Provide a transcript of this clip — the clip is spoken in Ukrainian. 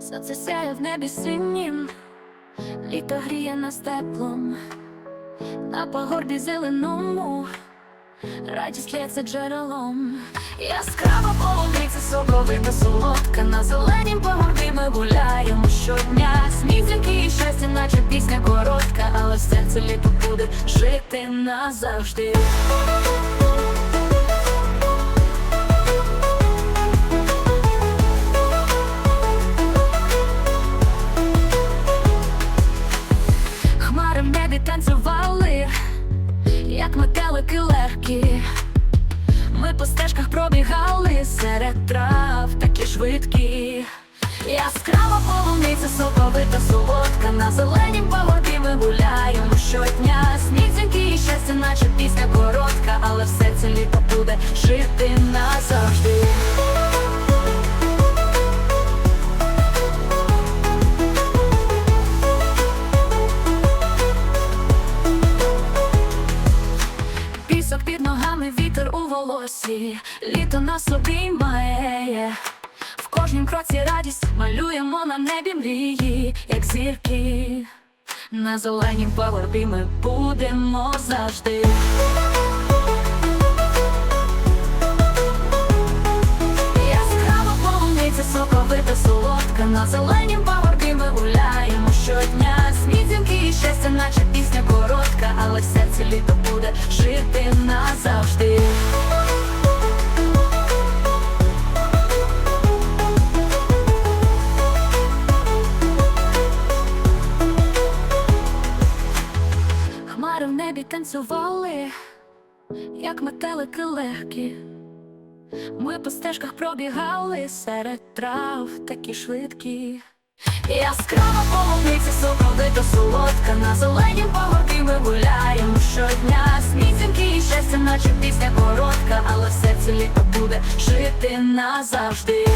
Сонце сяє в небі синім, літо гріє нас теплом, на погорбі зеленому, радість лється джерелом. Яскрава полуниця, соковита солодка, на зеленім погорбі ми гуляємо щодня. Сміх, і щастя, наче пісня коротка, але в серці літо буде жити назавжди. Танцювали, як метелики легкі. Ми по стежках пробігали серед трав, такі швидкі. Яскрава полуниця, соковита солодка, на зеленім пагорбі ми гуляємо щодня. Сніг, і щастя, наче пісня коротка, але все це літо буде жити ногами, вітер у волосі, літо нас обіймає. В кожнім кроці радість малюємо на небі мрії, як зірки. На зеленім пагорбі ми будемо завжди. Яскрава полуниця, соковита солодка, на зеленім пагорбі ми гуляємо щодня. Сміх, дзвінки і щастя, наче пісня коротка, але в серці літо буде жити назавжди. Хмари в небі танцювали, як метелики легкі. Ми по стежках пробігали серед трав, такі швидкі. Яскрава полуниця, соковита солодка, на зеленім пагорбі ми. Сміх, дзвінки наче пісня коротка, але все це літо буде жити назавжди.